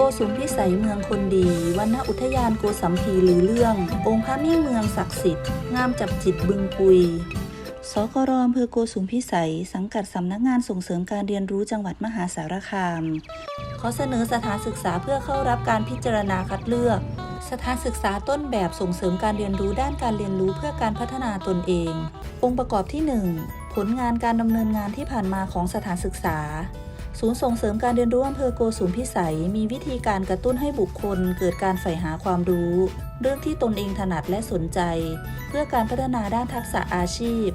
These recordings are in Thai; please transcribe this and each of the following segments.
กสุมพิสัยเมืองคนดีวันณอุทยานโกสัมพีหรือเรื่อง องค์พระมิ่งเมืองศักดิ์สิทธิ์งามจับจิตบึงปุยสกรอำเภอโกสุมพิสัย สังกัดสำนักงานส่งเสริมการเรียนรู้จังหวัดมหาสารคามขอเสนอสถานศึกษาเพื่อเข้ารับการพิจารณาคัดเลือก สถานศึกษาต้นแบบส่งเสริมการเรียนรู้ด้านการเรียนรู้เพื่อการพัฒนาตนเอง องค์ประกอบที่ 1 ผลงานการดำเนินงานที่ผ่านมาของสถานศึกษา ศูนย์ส่งเสริมการเรียนรู้อำเภอโกสุมพิสัย มีวิธีการกระตุ้นให้บุคคล เกิดการใฝ่หาความรู้ เรื่องที่ตนเองถนัดและสนใจ เพื่อการพัฒนาด้านทักษะอาชีพ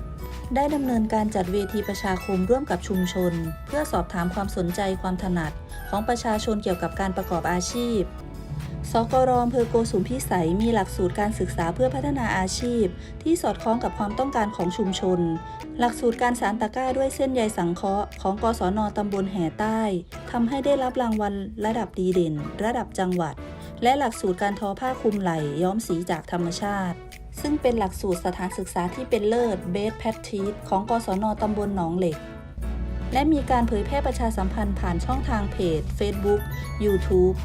ได้ดำเนินการจัดเวทีประชาคมร่วมกับชุมชน เพื่อสอบถามความสนใจความถนัดของประชาชนเกี่ยวกับการประกอบอาชีพ สกรอำเภอโกสุมพิสัยมีหลักสูตรการศึกษาเพื่อพัฒนาอาชีพ ที่สอดคล้องกับความต้องการของชุมชน หลักสูตรการสารตะกร้าด้วยเส้นใยสังเคราะห์ของกศนตำบลแห่ใต้ทำให้ได้รับรางวัลระดับดีเด่น ระดับจังหวัด และหลักสูตรการทอผ้าคลุมไหล่ย้อมสีจากธรรมชาติ ซึ่งเป็นหลักสูตรสถานศึกษาที่เป็นเลิศ Best Practice ของกศนตำบลหนองเหล็กและมีการเผยแพร่ประชาสัมพันธ์ผ่านช่องทางเพจ Facebook YouTube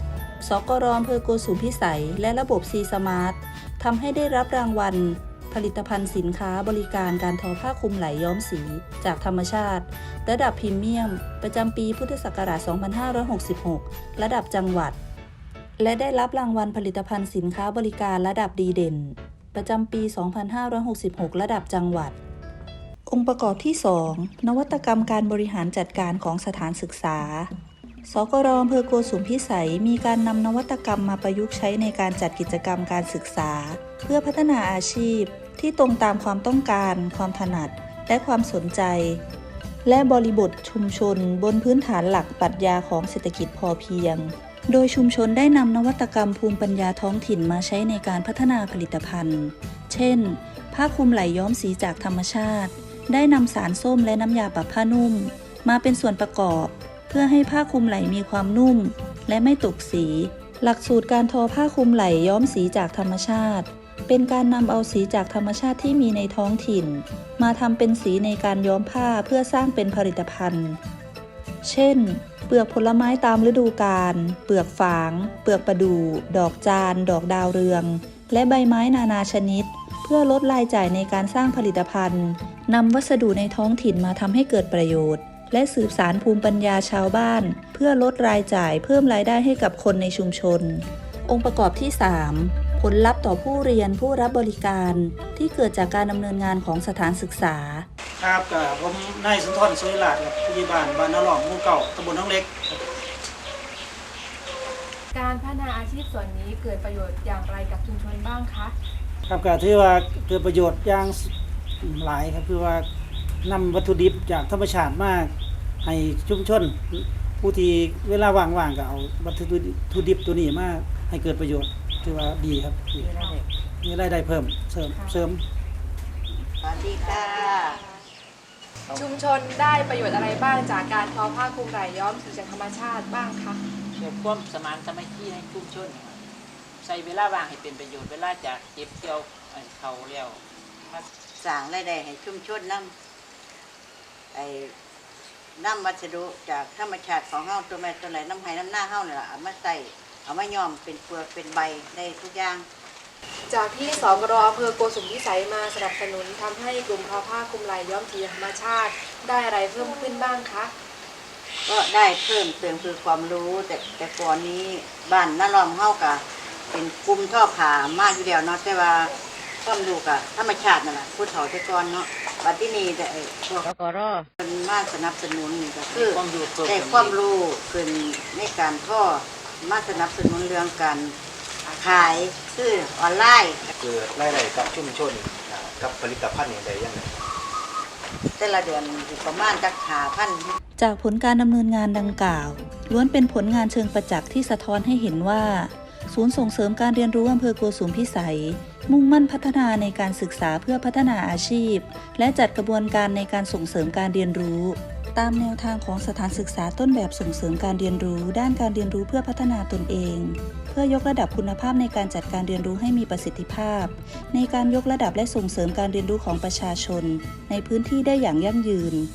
สกรอำเภอโกสุมพิสัย และระบบ C Smart ทำให้ได้รับรางวัล ผลิตภัณฑ์สินค้าบริการการทอผ้าคลุมไหลย้อมสี จากธรรมชาติ ระดับพรีเมียม ประจำปีพุทธศักราช 2566 ระดับจังหวัด และได้รับรางวัลผลิตภัณฑ์สินค้าบริการระดับดีเด่น ประจำปี 2566 ระดับจังหวัดองค์ประกอบที่ 2 นวัตกรรมการบริหารจัดการของสถานศึกษา สกรอำเภอโกสุมพิสัยมีการนำนวัตกรรมมาประยุกต์ใช้ในการจัดกิจกรรมการศึกษา เพื่อพัฒนาอาชีพ ที่ตรงตามความต้องการ ความถนัด และความสนใจ และบริบทชุมชนบนพื้นฐานหลักปรัชญาของเศรษฐกิจพอเพียง โดยชุมชนได้นำนวัตกรรมภูมิปัญญาท้องถิ่นมาใช้ในการพัฒนาผลิตภัณฑ์ เช่น ผ้าคลุมไหลย้อมสีจากธรรมชาติ ได้นำสารส้มและน้ำยาปรับผ้านุ่ม มาเป็นส่วนประกอบ เพื่อให้ผ้าคลุมไหลมีความนุ่ม และไม่ตกสี หลักสูตรการทอผ้าคลุมไหลย้อมสีจากธรรมชาติ เป็นการนำเอาสีจากธรรมชาติที่มีในท้องถิ่น มาทำเป็นสีในการย้อมผ้าเพื่อสร้างเป็นผลิตภัณฑ์ เช่น เปลือกผลไม้ตามฤดูกาล เปลือกฝาง เปลือกประดู่ ดอกจาน ดอกดาวเรือง และใบไม้นานาชนิด เพื่อลดรายจ่ายในการสร้างผลิตภัณฑ์นำวัสดุในท้องถิ่นมาทำให้เกิดประโยชน์ และสืบสารภูมิปัญญาชาวบ้าน เพื่อลดรายจ่ายเพิ่มรายได้ให้กับคนในชุมชน องค์ประกอบที่ 3 ผลลัพธ์ต่อผู้เรียนผู้รับบริการที่เกิดจากการดำเนินงานของสถานศึกษา ครับกับผมนายสุนทรสุริลาดครับผู้ใหญ่บ้านบ้านนาหลอมหมู่เก่าตำบลน้องเล็กครับการพัฒนาอาชีพส่วนนี้เกิดประโยชน์อย่างไรกับชุมชนบ้างคะ ครับก็ถือว่าเกิดประโยชน์อย่างหลายครับคือว่า นำวัตถุดิบจากธรรมชาติมาให้ชุมชน ผู้ที่เวลาว่างๆก็เอาวัตถุดิบตัวนี้มาให้เกิดประโยชน์ถือว่าดีครับดีมีรายได้เพิ่มเสริมเสริมสวัสดีค่ะ ชุมชนได้ประโยชน์อะไรบ้างจากการทอผ้าคลุมไหล่ย้อมสีจากธรรมชาติบ้างคะเพื่อความสมานสามัคคีในชุมชนนะครับใช้เวลาว่างให้เป็นประโยชน์เวลาจากเก็บเกี่ยวเอ่อเขาเลี้ยวมาสร้างรายได้ให้ชุมชนนำ ไอ้น้ำวัสดุจากธรรมชาติของเฮาตัวแม่ตัวไหนน้ำไห้น้ำหน้าเฮานี่ล่ะเอามาใส่เอามาย้อมเป็นเปลือกเป็นใบได้ทุกอย่าง จากที่สกรอำเภอโกสุมพิสัยมาสนับสนุนทำให้กลุ่มทอผ้าคลุมไหล่ย้อมสีธรรมชาติ ได้อะไรเพิ่มขึ้นบ้างคะก็ได้เพิ่มเติมคือความรู้แต่แต่ก่อนนี้บ้านน้าล้อมเฮากะเป็นกลุ่มท่อผามากอยู่แล้วเนาะแต่ว่าความรู้กะธรรมชาตินั่นแหละผู้เฒ่าแต่ก่อนเนาะ บัดที่นี้แต่ไอ้พวก แล้วก็รอเป็นมาสนับสนุนนี่ก็คือความรู้เพิ่ม ได้ความรู้ขึ้นในการท่อมาสนับสนุนเรื่องการขายคือออนไลน์คือรายได้กับชุมชนอ่ากับผลิตภัณฑ์อย่างใดอย่างหนึ่ง แต่ละเดือนอยู่ประมาณจักหาพัน จากผลการดำเนินงานดังกล่าว ล้วนเป็นผลงานเชิงประจักษ์ที่สะท้อนให้เห็นว่า ศูนย์ส่งเสริมการเรียนรู้อำเภอโกสุมพิสัย มุ่งมั่นพัฒนาในการศึกษาเพื่อพัฒนาอาชีพ และจัดกระบวนการในการส่งเสริมการเรียนรู้ ตามแนวทางของสถานศึกษาต้นแบบส่งเสริมการเรียนรู้ ด้านการเรียนรู้เพื่อพัฒนาตนเอง เพื่อยกระดับคุณภาพในการจัดการเรียนรู้ให้มีประสิทธิภาพ ในการยกระดับและส่งเสริมการเรียนรู้ของประชาชน ในพื้นที่ได้อย่างยั่งยืน